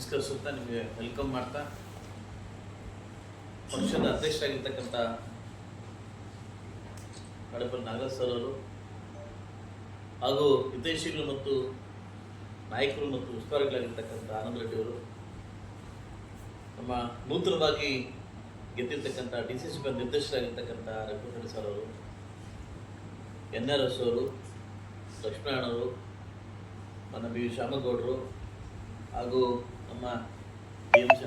ನಮಸ್ಕರಿಸುತ್ತಾ ನಿಮಗೆ ವೆಲ್ಕಮ್ ಮಾಡ್ತಾ. ಪಕ್ಷದ ಅಧ್ಯಕ್ಷರಾಗಿರ್ತಕ್ಕಂಥ ಕಡಪ ನಾಗರಾಜ್ ಸರ್ ಅವರು ಹಾಗೂ ಹಿತೈಷಿಗಳು ಮತ್ತು ನಾಯಕರು ಮತ್ತು ಉಸ್ತುವಾರಿಗಳಾಗಿರ್ತಕ್ಕಂಥ ಆನಂದ್ ರೆಡ್ಡಿ ಅವರು. ನಮ್ಮ ನೂತನವಾಗಿ ಗೆದ್ದಿರ್ತಕ್ಕಂಥ ಡಿ ಸಿ ಸಿ ನಿರ್ದೇಶಕರಾಗಿರ್ತಕ್ಕಂಥ ರಘುಪತಿ ಸರ್ ಅವರು, ಎನ್ ಆರ್ ಎಸ್ ಅವರು ಲಕ್ಷ್ಮೀನಾರಾಯಣವರು ನನ್ನ ಬಿ ವಿ ಶ್ಯಾಮಗೌಡರು ಹಾಗೂ ನಮ್ಮ D M C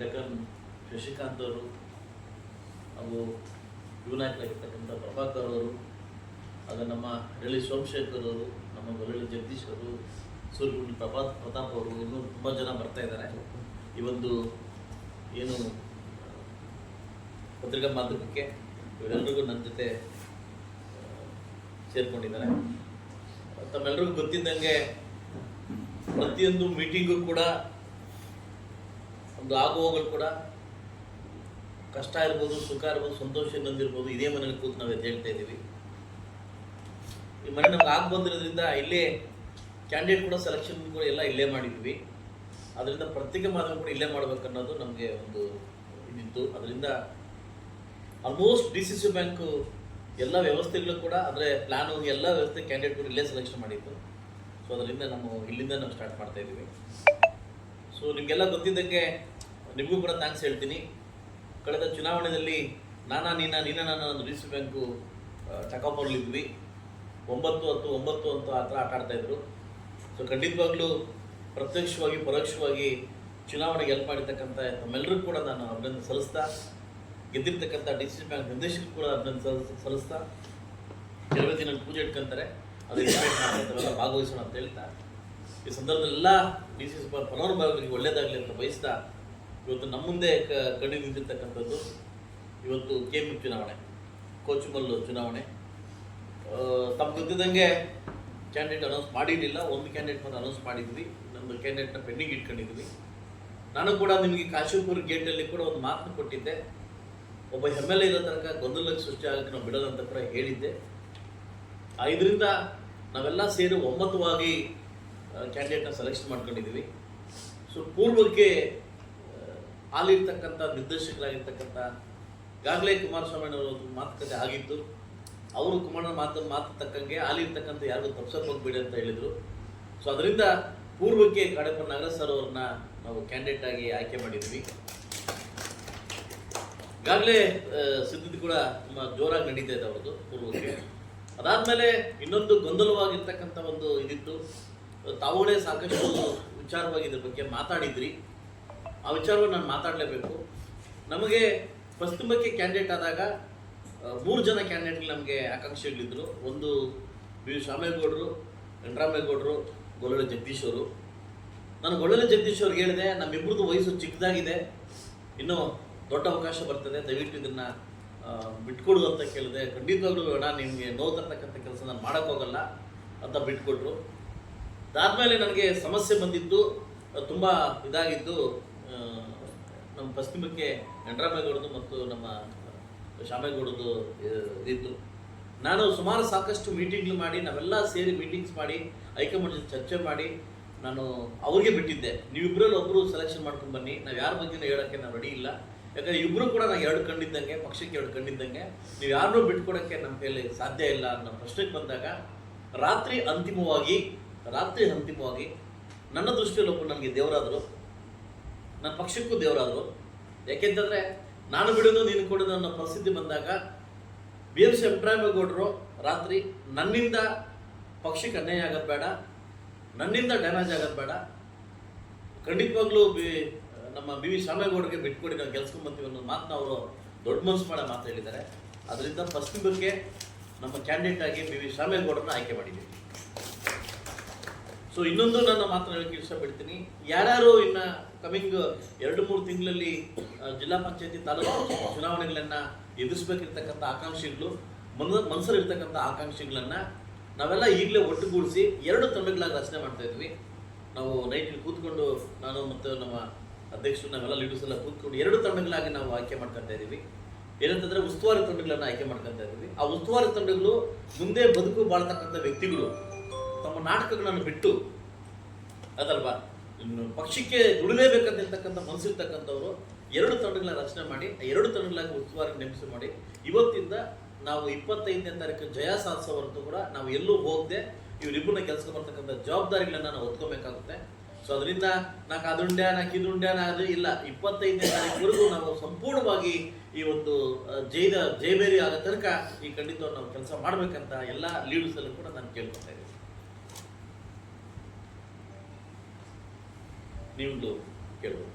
Deccan Shashikant ಅವರು ಹಾಗೂ ಯುವನಾಯಕರಾಗಿರ್ತಕ್ಕಂಥ ಪ್ರಭಾಕರ್ ಅವರು ಹಾಗೂ ನಮ್ಮ ಹರಳಿ ಸೋಮಶೇಖರ್ ಅವರು, ನಮ್ಮ ಗೊರಳಿ ಜಗದೀಶ್ ಅವರು ಸೂರ್ಯಗುಂಡಿ ಪ್ರಭಾತ್ ಪ್ರತಾಪ್ ಅವರು ಇನ್ನೂ ತುಂಬ ಜನ ಬರ್ತಾ ಇದ್ದಾರೆ. ಈ ಒಂದು ಏನು ಪತ್ರಿಕಾ ಮಾಧ್ಯಮಕ್ಕೆ ಇವರೆಲ್ಲರಿಗೂ ನನ್ನ ಜೊತೆ ಸೇರ್ಕೊಂಡಿದ್ದಾರೆ. ತಮ್ಮೆಲ್ಲರಿಗೂ ಗೊತ್ತಿದ್ದಂಗೆ ಪ್ರತಿಯೊಂದು ಮೀಟಿಂಗು ಕೂಡ, ಒಂದು ಆಗುವಗಳು ಕೂಡ ಕಷ್ಟ ಇರ್ಬೋದು, ಸುಖ ಇರ್ಬೋದು, ಸಂತೋಷ ಇನ್ನೊಂದಿರ್ಬೋದು ಇದೇ ಮನೇಲಿ ಕೂತು ನಾವು ಹೇಳ್ತಾ ಇದ್ದೀವಿ. ಈ ಮನೆ ನಮ್ಗೆ ಆಗ ಬಂದಿರೋದ್ರಿಂದ ಇಲ್ಲೇ ಕ್ಯಾಂಡಿಡೇಟ್ ಕೂಡ ಸೆಲೆಕ್ಷನ್ ಕೂಡ ಎಲ್ಲ ಇಲ್ಲೇ ಮಾಡಿದ್ವಿ. ಅದರಿಂದ ಪ್ರತ್ಯೇಕ ಮಾಧ್ಯಮ ಕೂಡ ಇಲ್ಲೇ ಮಾಡ್ಬೇಕನ್ನೋದು ನಮಗೆ ಒಂದು ಇದಿತ್ತು. ಅದರಿಂದ almost D C C bank ಎಲ್ಲ ವ್ಯವಸ್ಥೆಗಳು ಕೂಡ ಅಂದರೆ ಪ್ಲ್ಯಾನು ಎಲ್ಲ ವ್ಯವಸ್ಥೆ ಕ್ಯಾಂಡಿಡೇಟ್ ಕೂಡ ಇಲ್ಲೇ ಸೆಲೆಕ್ಷನ್ ಮಾಡಿತ್ತು ಸೊ ಅದರಿಂದ ನಾವು ಇಲ್ಲಿಂದ ನಾವು ಸ್ಟಾರ್ಟ್ ಮಾಡ್ತಾ ಇದ್ದೀವಿ. ಸೊ ನಿಮಗೆಲ್ಲ ಗೊತ್ತಿದ್ದಕ್ಕೆ ನಿಮಗೂ ಕೂಡ ಥ್ಯಾಂಕ್ಸ್ ಹೇಳ್ತೀನಿ. ಕಳೆದ ಚುನಾವಣೆಯಲ್ಲಿ ನಾನಾ ನೀನಾ ನೀನಾ ನಾನು ಸಿ ಬ್ಯಾಂಕು ಚಕಪ್ಪಲ್ಲಿದ್ವಿ ಒಂಬತ್ತು ಹತ್ತು ಒಂಬತ್ತು ಅಂತ ಆ ಥರ ಆಟ ಆಡ್ತಾ ಇದ್ರು. ಸೊ ಖಂಡಿತವಾಗ್ಲೂ ಪ್ರತ್ಯಕ್ಷವಾಗಿ, ಪರೋಕ್ಷವಾಗಿ ಚುನಾವಣೆಗೆ ಹೆಲ್ಪ್ ಮಾಡಿರ್ತಕ್ಕಂಥ ತಮ್ಮೆಲ್ಲರಿಗೂ ಕೂಡ ನಾನು ಅಭಿನಂದನೆ ಸಲ್ಲಿಸ್ತಾ, ಗೆದ್ದಿರ್ತಕ್ಕಂಥ ಡಿಸಿ ಬ್ಯಾಂಕ್ ನಿರ್ದೇಶಕರು ಕೂಡ ಅಭಿನಂದನೆ ಸಲ್ಲಿಸ್- ಸಲ್ಲಿಸ್ತಾ ಕೆಲವೇ ದಿನ ಪೂಜೆ ಇಟ್ಕೊಂತಾರೆ ಅದಕ್ಕೆ ಭಾಗವಹಿಸೋಣ ಅಂತ ಹೇಳ್ತಾ. ಈ ಸಂದರ್ಭದಲ್ಲೆಲ್ಲ ಡಿ ಸಿ ಫಲಾನುಭವಿಗಳಿಗೆ ಒಳ್ಳೇದಾಗಲಿ ಅಂತ ಬಯಸ್ತಾ, ಇವತ್ತು ನಮ್ಮ ಮುಂದೆ ಕ- ಕಂಡು ನಿಂತಿರ್ತಕ್ಕಂಥದ್ದು ಇವತ್ತು ಕೆ ಎಂ ಚುನಾವಣೆ ಕೋಚುಮಲ್ಲು ಚುನಾವಣೆ. ತಮ್ಮ ಗೊತ್ತಿದ್ದಂಗೆ ಕ್ಯಾಂಡಿಡೇಟ್ ಅನೌನ್ಸ್ ಮಾಡಿರಲಿಲ್ಲ, ಒಂದು ಕ್ಯಾಂಡಿಡೇಟ್ ಮಾತ್ರ ಅನೌನ್ಸ್ ಮಾಡಿದ್ವಿ ನಮ್ಮದು ಕ್ಯಾಂಡಿಡೇಟ್ನ ಪೆಂಡಿಂಗ್ ಇಟ್ಕೊಂಡಿದ್ವಿ. ನಾನು ಕೂಡ ನಿಮಗೆ ಕಾಶಿಪುರ ಗೇಟಲ್ಲಿ ಕೂಡ ಒಂದು ಮಾತನ್ನು ಕೊಟ್ಟಿದ್ದೆ. ಒಬ್ಬ ಎಂ ಎಲ್ ಎ ಇರೋ ತನಕ ಗೊಂದಲಕ್ಕೆ ಸೃಷ್ಟಿ ಆಗಕ್ಕೆ ನಾವು ಬಿಡೋದಂತ ಕೂಡ ಹೇಳಿದ್ದೆ. ಇದರಿಂದ ನಾವೆಲ್ಲ ಸೇರಿ ಒಮ್ಮತವಾಗಿ ಕ್ಯಾಂಡಿಡೇಟ್ನ ಸೆಲೆಕ್ಷನ್ ಮಾಡ್ಕೊಂಡಿದ್ದೀವಿ. ಸೊ ಪೂರ್ವಕ್ಕೆ ಅಲ್ಲಿರ್ತಕ್ಕಂಥ ನಿರ್ದೇಶಕರಾಗಿರ್ತಕ್ಕಂಥ ಈಗಾಗಲೇ ಕುಮಾರಸ್ವಾಮಿ ಅವರ ಒಂದು ಮಾತುಕತೆ ಆಗಿತ್ತು. ಅವರು ಕುಮಾರ ಮಾತು ಮಾತು ತಕ್ಕಂಗೆ ಅಲ್ಲಿರ್ತಕ್ಕಂಥ ಯಾರಿಗೂ ತಪ್ಸಕ್ಕೆ ಹೋಗ್ಬೇಡಿ ಅಂತ ಹೇಳಿದರು. ಸೊ ಅದರಿಂದ ಪೂರ್ವಕ್ಕೆ ಕಾಡಪ್ಪ ನಾಗರಾಜ್ ಸರ್ ಅವ್ರನ್ನ ನಾವು ಕ್ಯಾಂಡಿಡೇಟ್ ಆಗಿ ಆಯ್ಕೆ ಮಾಡಿದ್ವಿ. ಈಗಾಗಲೇ ಸಿದ್ಧತೆ ಕೂಡ ತುಂಬ ಜೋರಾಗಿ ನಡೀತಾ ಇದೆ ಅವ್ರದ್ದು ಪೂರ್ವಕ್ಕೆ. ಅದಾದ್ಮೇಲೆ ಇನ್ನೊಂದು ಗೊಂದಲವಾಗಿರ್ತಕ್ಕಂಥ ಒಂದು ಇದಿತ್ತು. ತಾವುಗಳೇ ಸಾಕಷ್ಟು ವಿಚಾರವಾಗಿ ಇದ್ರ ಬಗ್ಗೆ ಮಾತಾಡಿದ್ರಿ. ಆ ವಿಚಾರವನ್ನು ನಾನು ಮಾತಾಡಲೇಬೇಕು. ನಮಗೆ ಪಶ್ಚಿಮಕ್ಕೆ ಕ್ಯಾಂಡಿಡೇಟ್ ಆದಾಗ ಮೂರು ಜನ ಕ್ಯಾಂಡಿಡೇಟ್ ನಮಗೆ ಆಕಾಂಕ್ಷಿಗಳಿದ್ರು. ಒಂದು ಬಿ ಶಾಮೇಗೌಡರು ವೆಂಕಟರಾಮೇಗೌಡರು ಗೊಲ್ಲಳೆ ಜಗದೀಶ್ ಅವರು. ನಾನು ಗೊಲ್ಲಳೆ ಜಗದೀಶ್ ಅವ್ರಿಗೆ ಹೇಳಿದೆ ನಮ್ಮಿಬ್ಬರದು ವಯಸ್ಸು ಚಿಕ್ಕದಾಗಿದೆ. ಇನ್ನೂ ದೊಡ್ಡ ಅವಕಾಶ ಬರ್ತದೆ. ದಯವಿಟ್ಟು ಇದನ್ನ ಬಿಟ್ಕೊಡು ಅಂತ ಕೇಳಿದೆ ಖಂಡಿತವಾಗ್ಲೂ ಬೇಡ ನಿಮಗೆ ನೋವು ತರ್ತಕ್ಕಂಥ ಕೆಲಸ ನಾನು ಮಾಡಕ್ ಹೋಗಲ್ಲ ಅಂತ ಬಿಟ್ಕೊಟ್ರು. ಅದಾದ್ಮೇಲೆ ನನಗೆ ಸಮಸ್ಯೆ ಬಂದಿದ್ದು ತುಂಬ ಇದಾಗಿದ್ದು ನಮ್ಮ ಪಶ್ಚಿಮಕ್ಕೆ ಎಂಡ್ರಾಮೇಗೌಡದು ಮತ್ತು ನಮ್ಮ ಶಾಮೇಗೌಡದು ಇದ್ದು ನಾನು ಸುಮಾರು ಸಾಕಷ್ಟು ಮೀಟಿಂಗ್ಗಳು ಮಾಡಿ, ನಾವೆಲ್ಲ ಸೇರಿ ಮೀಟಿಂಗ್ಸ್ ಮಾಡಿ ಹೈಕಮಾಂಡ್ ಚರ್ಚೆ ಮಾಡಿ, ನಾನು ಅವ್ರಿಗೆ ಬಿಟ್ಟಿದ್ದೆ. ನೀವಿಬ್ಬರಲ್ಲಿ ಒಬ್ಬರು ಸೆಲೆಕ್ಷನ್ ಮಾಡ್ಕೊಂಡು ಬನ್ನಿ ನಾವು ಯಾರ ಬಗ್ಗೆ ಹೇಳೋಕ್ಕೆ ನಾವು ರೆಡಿ ಇಲ್ಲ. ಯಾಕಂದ್ರೆ ಇಬ್ಬರು ಕೂಡ ನಾವು ಎರಡು ಕಂಡಿದ್ದಂಗೆ ಪಕ್ಷಕ್ಕೆ ಎರಡು ಕಂಡಿದ್ದಂಗೆ ನೀವು ಯಾರನ್ನೂ ಬಿಟ್ಕೊಡೋಕ್ಕೆ ನಮ್ಮ ಕೈಯಲ್ಲಿ ಸಾಧ್ಯ ಇಲ್ಲ ಅನ್ನೋ ಪ್ರಶ್ನೆಗೆ ಬಂದಾಗ, ರಾತ್ರಿ ಅಂತಿಮವಾಗಿ ರಾತ್ರಿ ಅಂತಿಮವಾಗಿ ನನ್ನ ದೃಷ್ಟಿಯಲ್ಲಿ ಒಬ್ಬರು ನನಗೆ ದೇವರಾದರು ನನ್ನ ಪಕ್ಷಕ್ಕೂ ದೇವರಾದರು. ಯಾಕೆಂತಂದ್ರೆ, ನಾನು ಬಿಡೋದು, ನೀನು ಕೊಡೋದು ಅನ್ನೋ ಪರಿಸ್ಥಿತಿ ಬಂದಾಗ, ಬಿ ಎಂ ಸಿ ವೆಂಕಟರಾಮೇಗೌಡರು ರಾತ್ರಿ ನನ್ನಿಂದ ಪಕ್ಷಕ್ಕೆ ಅನ್ಯಾಯ ಆಗೋದು ಬೇಡ, ನನ್ನಿಂದ ಡ್ಯಾಮೇಜ್ ಆಗೋದು ಬೇಡ. ಖಂಡಿತವಾಗ್ಲೂ ಬಿ ನಮ್ಮ ಬಿ ವಿ ಶಾಮೇಗೌಡರಿಗೆ ಬಿಟ್ಕೊಡಿ ನಾವು ಗೆಲ್ಸ್ಕೊಂಬಂತೀವಿ ಅನ್ನೋ ಮಾತನ್ನ ಅವರು ದೊಡ್ಡ ಮನಸ್ಸು ಮಾಡೋ ಮಾತು ಹೇಳಿದ್ದಾರೆ. ಅದರಿಂದ ಪಶ್ಚಿಮಕ್ಕೆ ನಮ್ಮ ಕ್ಯಾಂಡಿಡೇಟ್ ಆಗಿ ಬಿ ವಿ ಶಾಮೇಗೌಡರನ್ನ ಆಯ್ಕೆ ಮಾಡಿದ್ದೀವಿ ಸೊ ಇನ್ನೊಂದು ನನ್ನ ಮಾತನ್ನ ಹೇಳಕ್ಕೆ ಇಷ್ಟಪಡ್ತೀನಿ. ಯಾರ್ಯಾರು ಇನ್ನು ಕಮಿಂಗ್ ಎರಡು ಮೂರು ತಿಂಗಳಲ್ಲಿ ಜಿಲ್ಲಾ ಪಂಚಾಯತಿ ತಾಲೂಕು ಚುನಾವಣೆಗಳನ್ನ ಎದುರಿಸಬೇಕಿರ್ತಕ್ಕಂಥ ಆಕಾಂಕ್ಷೆಗಳು, ಮನ ಮನಸ್ಸಲ್ಲಿರ್ತಕ್ಕಂಥ ಆಕಾಂಕ್ಷಿಗಳನ್ನ ನಾವೆಲ್ಲ ಈಗಲೇ ಒಟ್ಟುಗೂಡಿಸಿ ಎರಡು ತಂಡಗಳಾಗಿ ರಚನೆ ಮಾಡ್ತಾ ಇದ್ವಿ. ನಾವು ನೈಟ್ ಕೂತ್ಕೊಂಡು ನಾನು ಮತ್ತು ನಮ್ಮ ಅಧ್ಯಕ್ಷರು ನಾವೆಲ್ಲ ಲೀಡರ್ಸ್ ಎಲ್ಲ ಕೂತ್ಕೊಂಡು ಎರಡು ತಂಡಗಳಾಗಿ ನಾವು ಆಯ್ಕೆ ಮಾಡ್ಕೊತಾ ಇದ್ದೀವಿ. ಏನಂತಂದ್ರೆ ಉಸ್ತುವಾರಿ ತಂಡಗಳನ್ನ ಆಯ್ಕೆ ಮಾಡ್ಕೊತಾ ಇದ್ದೀವಿ. ಆ ಉಸ್ತುವಾರಿ ತಂಡಗಳು ಮುಂದೆ ಬದುಕು ಬಾಳ್ತಕ್ಕಂಥ ವ್ಯಕ್ತಿಗಳು ತಮ್ಮ ನಾಟಕಗಳನ್ನು ಬಿಟ್ಟು ಅದಲ್ವಾ? ಇನ್ನು ಪಕ್ಷಕ್ಕೆ ದುಡಿಲೇಬೇಕಂತಿರ್ತಕ್ಕಂಥ ಮನಸ್ಸಿರ್ತಕ್ಕಂಥವ್ರು ಎರಡು ತಂಡಗಳ ರಚನೆ ಮಾಡಿ, ಆ ಎರಡು ತಂಡಗಳಾಗಿ ಉಸ್ತುವಾರಿ ನೇಮಿಸಿ ಮಾಡಿ, ಇವತ್ತಿಂದ ನಾವು ಇಪ್ಪತ್ತೈದನೇ ತಾರೀಕು ಜಯ ಸಾಧಿಸೋವರೆಗೂ ಕೂಡ ನಾವು ಎಲ್ಲೂ ಹೋಗದೆ ಇವರಿಬ್ಬರನ್ನ ಕೆಲಸ ಬರ್ತಕ್ಕಂಥ ಜವಾಬ್ದಾರಿಗಳನ್ನ ನಾವು ಹೊತ್ಕೋಬೇಕಾಗುತ್ತೆ. ಸೊ ಅದರಿಂದ ನಾ ಕಾದುಂಡ್ಯ, ನಾ ಕಿದುಂಡ್ಯ, ನಾ ಅದು ಇಲ್ಲ. ಇಪ್ಪತ್ತೈದನೇ ತಾರೀಕುವರೆಗೂ ನಾವು ಸಂಪೂರ್ಣವಾಗಿ ಈ ಒಂದು ಜೈದ ಜೈಬೇರಿ ಆದ ತನಕ ಈ ಖಂಡಿತ ನಾವು ಕೆಲಸ ಮಾಡಬೇಕಂತ ಎಲ್ಲ ಲೀಡರ್ಸ್ ಅಲ್ಲೂ ಕೂಡ ನಾನು ಕೇಳ್ಕೊತಾ ಇದ್ದೀನಿ. ನಿಮ್ದು ಕೇಳ್ಬೋದು.